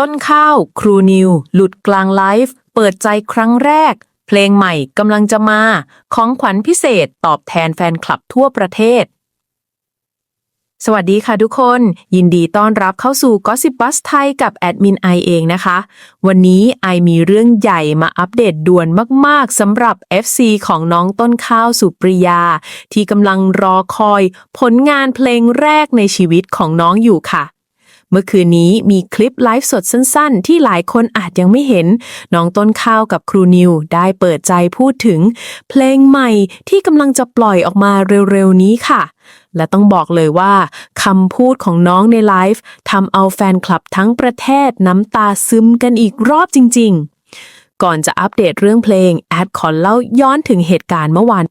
ต้นข้าว ครูนิว หลุดกลางไลฟ์ เปิดใจครั้งแรก เพลงใหม่กำลังจะมา ของขวัญพิเศษตอบแทนแฟนคลับทั่วประเทศ สวัสดีค่ะทุกคน ยินดีต้อนรับเข้าสู่ Gossip Bus ไทยกับแอดมินไอเองนะคะ วันนี้ไอมีเรื่องใหญ่มาอัปเดตด่วนมากๆสำหรับ FC ของน้องต้นข้าวสุปริยา ที่กำลังรอคอย ผลงานเพลงแรกในชีวิตของน้องอยู่ค่ะ มื่อคืนนี้มีคลิปไลฟ์สดสั้นๆ ที่หลายคนอาจยังไม่เห็น น้องต้นข้าวกับครูนิวได้เปิดใจพูดถึง เพลงใหม่ที่กำลังจะปล่อยออกมาเร็วๆนี้ค่ะ และต้องบอกเลยว่าคำพูดของน้องในไลฟ์ทำเอาแฟนคลับทั้งประเทศน้ำตาซึมกันอีกรอบจริง ๆ ก่อนจะอัปเดตเรื่องเพลงแอดขอเล่าย้อนถึงเหตุการณ์เมื่อวาน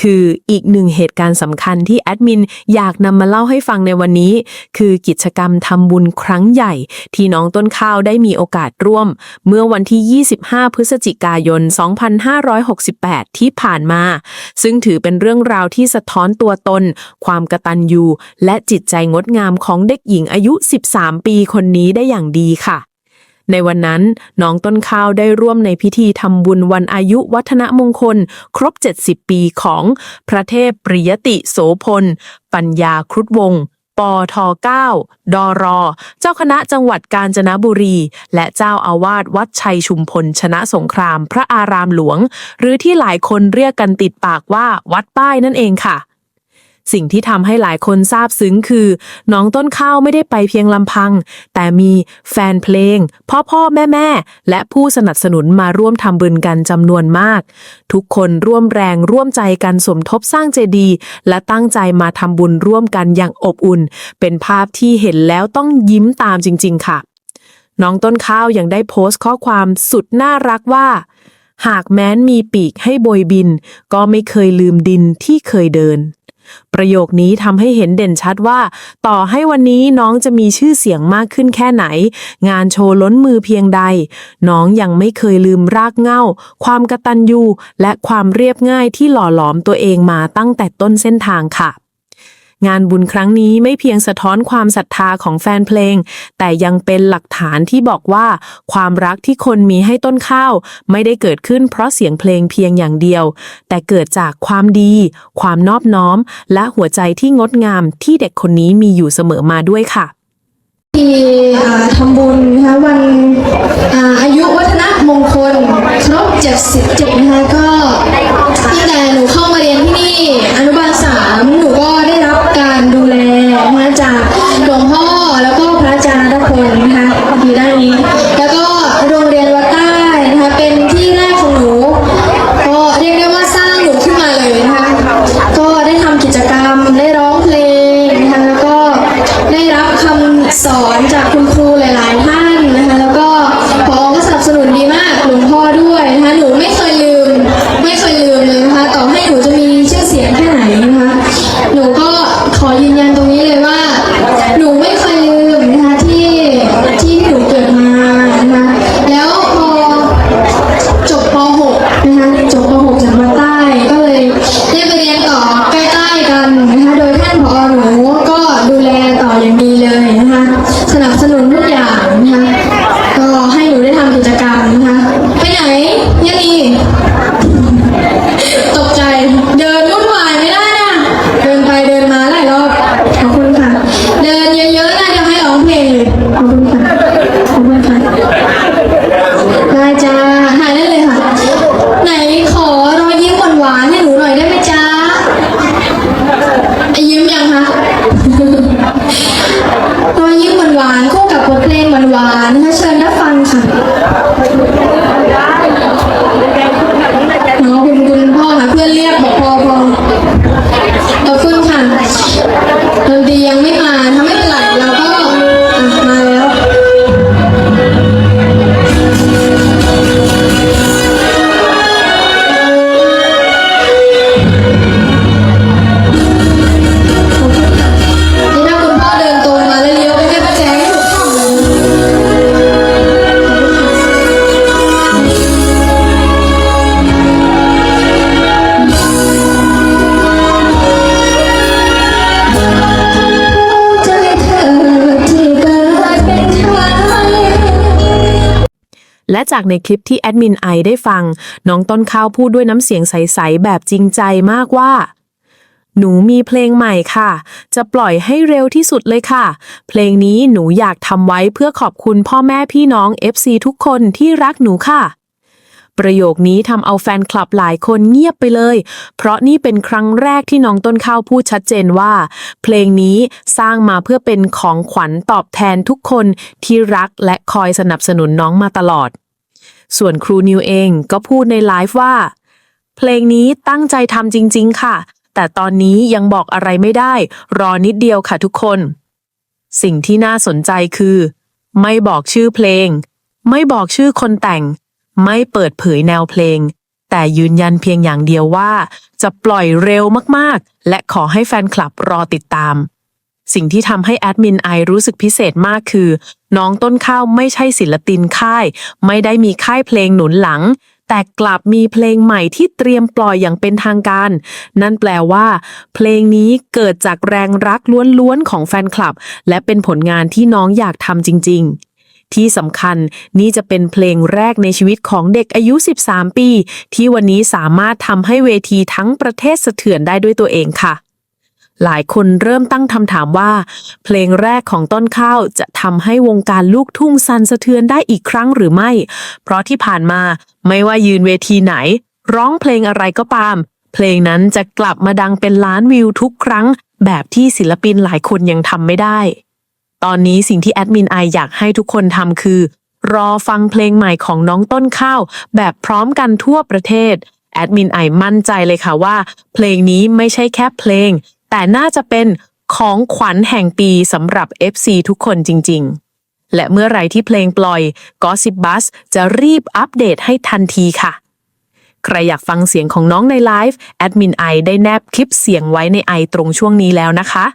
คืออีกหนึ่งเหตุการณ์สำคัญที่แอดมินอยากนำมาเล่าให้ฟังในวันนี้ คือกิจกรรมทำบุญครั้งใหญ่ ที่น้องต้นข้าวได้มีโอกาสร่วม เมื่อวันที่ 25 พฤศจิกายน 2568 ที่ผ่านมา ซึ่งถือเป็นเรื่องราวที่สะท้อนตัวตน ความกระตัญญูและจิตใจงดงามของเด็กหญิงอายุ 13 ปีคนนี้ได้อย่างดีค่ะ ในวันนั้นน้องต้นข้าวได้ร่วมในพิธีทำบุญวันอายุวัฒนมงคล ครบ 70 ปีของพระเทพปริยติโสพล ปัญญาครุฑวงศ์ปท9ดรเจ้าคณะจังหวัดกาญจนบุรี และเจ้าอาวาสวัดชัยชุมพลชนะสงคราม พระอารามหลวง หรือที่หลายคนเรียกกันติดปากว่าวัดป้ายนั่นเองค่ะ สิ่งที่ทำให้หลายคนซาบซึ้งคือ น้องต้นข้าวไม่ได้ไปเพียงลำพัง แต่มีแฟนเพลง พ่อพ่อแม่แม่และผู้สนับสนุนมาร่วมทำบุญกันจำนวนมาก ทุกคนร่วมแรงร่วมใจกันสมทบสร้างเจดีย์และตั้งใจมาทำบุญร่วมกันอย่างอบอุ่น เป็นภาพที่เห็นแล้วต้องยิ้มตามจริง ๆ ค่ะ น้องต้นข้าวยังได้โพสต์ข้อความสุดน่ารักว่าหากแม้นมีปีกให้โบยบิน ก็ไม่เคยลืมดินที่เคยเดิน ประโยคนี้ทำให้เห็นเด่นชัดว่า ต่อให้วันนี้น้องจะมีชื่อเสียงมากขึ้นแค่ไหน งานโชว์ล้นมือเพียงใด น้องยังไม่เคยลืมรากเหง้า ความกระตันยูและความเรียบง่ายที่หล่อหลอมตัวเองมาตั้งแต่ต้นเส้นทางค่ะ งานบุญครั้งนี้ไม่เพียงสะท้อนความศรัทธาของแฟนเพลง แต่ยังเป็นหลักฐานที่บอกว่า ความรักที่คนมีให้ต้นข้าว ไม่ได้เกิดขึ้นเพราะเสียงเพลงเพียงอย่างเดียว แต่เกิดจากความดี ความนอบน้อม และหัวใจที่งดงามที่เด็กคนนี้มีอยู่เสมอมาด้วยค่ะ ที่ทำบุญนะคะวันอาอายุวัฒนมงคลครบ 77 นะคะก็ตั้งแต่หนูเข้ามาเรียนที่นี่อนุบาลสามหนูก็ได้รับการดูแลนะคะจากหลวงพ่อแล้วก็พระอาจารย์ทุกคนนะคะอยู่ด้านนี้ ดนตรียังไม่ และจากในคลิปที่แอดมินไอได้ฟัง น้องต้นข้าวพูดด้วยน้ำเสียงใส ๆ แบบจริงใจมากว่า หนูมีเพลงใหม่ค่ะ จะปล่อยให้เร็วที่สุดเลยค่ะ เพลงนี้หนูอยากทำไว้เพื่อขอบคุณพ่อแม่พี่น้อง FC ทุกคนที่รักหนูค่ะ ประโยคนี้ทำเอาแฟนคลับหลายคนเงียบไปเลย เพราะนี่เป็นครั้งแรกที่น้องต้นข้าวพูดชัดเจนว่า เพลงนี้สร้างมาเพื่อเป็นของขวัญตอบแทนทุกคนที่รักและคอยสนับสนุนน้องมาตลอด ส่วนครูนิวเองก็พูดในไลฟ์ว่า เพลงนี้ตั้งใจทำจริง ๆ ค่ะ แต่ตอนนี้ยังบอกอะไรไม่ได้ รอนิดเดียวค่ะทุกคน สิ่งที่น่าสนใจคือ ไม่บอกชื่อเพลง ไม่บอกชื่อคนแต่ง ไม่เปิดเผยแนวเพลง แต่ยืนยันเพียงอย่างเดียวว่า จะปล่อยเร็วมากๆ และขอให้แฟนคลับรอติดตาม สิ่งที่ทำให้แอดมินไอรู้สึกพิเศษมากคือ น้องต้นข้าวไม่ใช่ศิลปินค่าย ไม่ได้มีค่ายเพลงหนุนหลัง แต่กลับมีเพลงใหม่ที่เตรียมปล่อยอย่างเป็นทางการ นั่นแปลว่า เพลงนี้เกิดจากแรงรักล้วนๆของแฟนคลับ และเป็นผลงานที่น้องอยากทำจริง ๆ ที่สำคัญนี่จะเป็นเพลงแรกในชีวิตของเด็กอายุ 13 ปี ที่วันนี้สามารถทำให้เวทีทั้งประเทศสะเทือนได้ด้วยตัวเองค่ะ หลายคนเริ่มตั้งคำถามว่า เพลงแรกของต้นข้าวจะทำให้วงการลูกทุ่งสันสะเทือนได้อีกครั้งหรือไม่ เพราะที่ผ่านมาไม่ว่ายืนเวทีไหน ร้องเพลงอะไรก็ตาม เพลงนั้นจะกลับมาดังเป็นล้านวิวทุกครั้ง แบบที่ศิลปินหลายคนยังทำไม่ได้ ตอนนี้สิ่งที่แอดมินไออยากให้ทุกคนทำคือ รอฟังเพลงใหม่ของน้องต้นข้าว แบบพร้อมกันทั่วประเทศ แอดมินไอมั่นใจเลยค่ะว่า เพลงนี้ไม่ใช่แค่เพลง แต่น่าจะเป็นของขวัญแห่งปีสำหรับ FC ทุกคนจริง ๆ และเมื่อไรที่เพลงปล่อย Gossip Bus จะรีบอัปเดตให้ทันทีค่ะ ใครอยากฟังเสียงของน้องในไลฟ์แอดมินไอได้แนบคลิปเสียงไว้ในไอตรงช่วงนี้แล้วนะคะ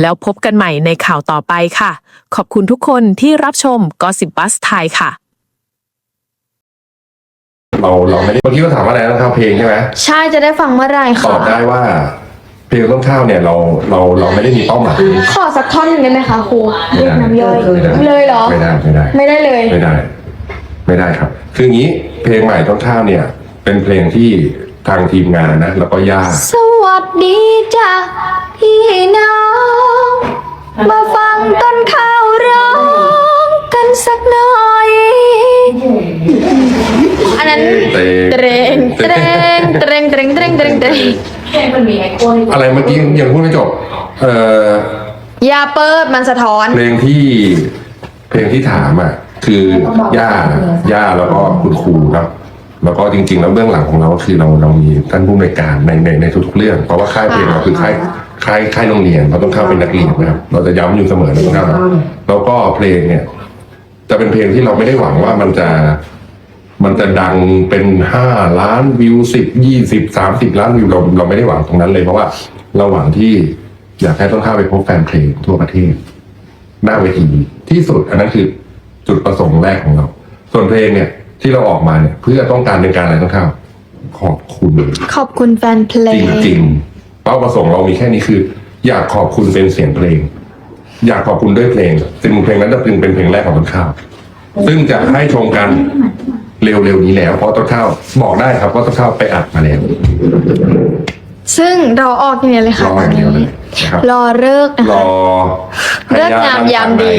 แล้วพบกันใหม่ในข่าวต่อไปค่ะ ขอบคุณทุกคนที่รับชม Gossip Bus ไทยค่ะ เราเราไม่ได้เมื่อกี้ก็ถามว่าอะไรนะครับเพลงใช่ไหมใช่จะได้ฟังเมื่อไหร่ตค่ะอบได้ว่า เพลงต้นข้าวเนี่ยเราเราเราไม่ได้มีเป้าหมายขอสักท่อนหนึ่งได้ไหมคะครูเรียกน้ำย่อยไม่ได้เลยเหรอ ไม่ได้ไม่ได้ ไม่ได้เลย ไม่ได้ ไม่ได้ครับ คืออย่างนี้เพลงใหม่ต้นข้าวเนี่ย เป็นเพลงที่ ทางทีมงานนะ แล้วก็ย่าสวัสดีจ้ะพี่น้อง มาฟังต้นข้าวร้องกันสักหน่อย อันนั้นเตเตรงเตรงเตรงเตรงเตรงเตรงเตรงอะไรเมื่อกี้ยังพูดไม่จบ เอ่ออย่าเปิดมันสะท้อน เพลงที่เพลงที่ถามอะ คือย่าย่าแล้วก็คุณครูครับ แล้วก็จริง ๆ แล้วเบื้องหลังของเราก็คือเราเรามีท่านผู้ในวยการในในในทุกๆเรื่อง เพราะว่าค่ายเพลงเราคือค่ายค่ายค่ายโรงเรียนเราต้องเข้าเป็นนักเรียนนะครับเราจะย้ำอยู่เสมอนะครับแล้วก็เพลงเนี่ย จะเป็นเพลงที่เราไม่ได้หวังว่ามันจะ มันจะดังเป็นห้าล้านวิวสิบยี่สิบสามสิบล้านวิวเราเราไม่ได้หวังตรงนั้นเลยเพราะว่าเราหวังที่อยากให้ต้นข้าวไปพบแฟนเพลงทั่วประเทศ หน้าเวทีที่สุดอันนั้นคือจุดประสงค์แรกของเรา ส่วนเพลงเนี่ย ที่เราออกมาเนี่ย เพื่อต้องการเป็นการอะไรต้นข้าวขอบคุณขอบคุณแฟนเพลจง ริงๆ เป้าประสงค์เรามีแค่นี้คือ อยากขอบคุณเป็นเสียงเพลง อยากขอบคุณด้วยเพลงซึ่งเพลงนั้นจะเป็นเป็นเพลงแรกของต้นข้าว ซึ่งจะให้ชมกันเร็วๆนี้แล้ว เพราะต้นข้าวบอกได้ครับว่าต้นข้าวไปอัดมาแล้ว ซึ่งเราออกอย่างเนี้ยเลยรค่ะอตออนย่างเดีนี้ยวเลยนะครับ รอเลิกษ์นะรคะอเลิกงามยามดี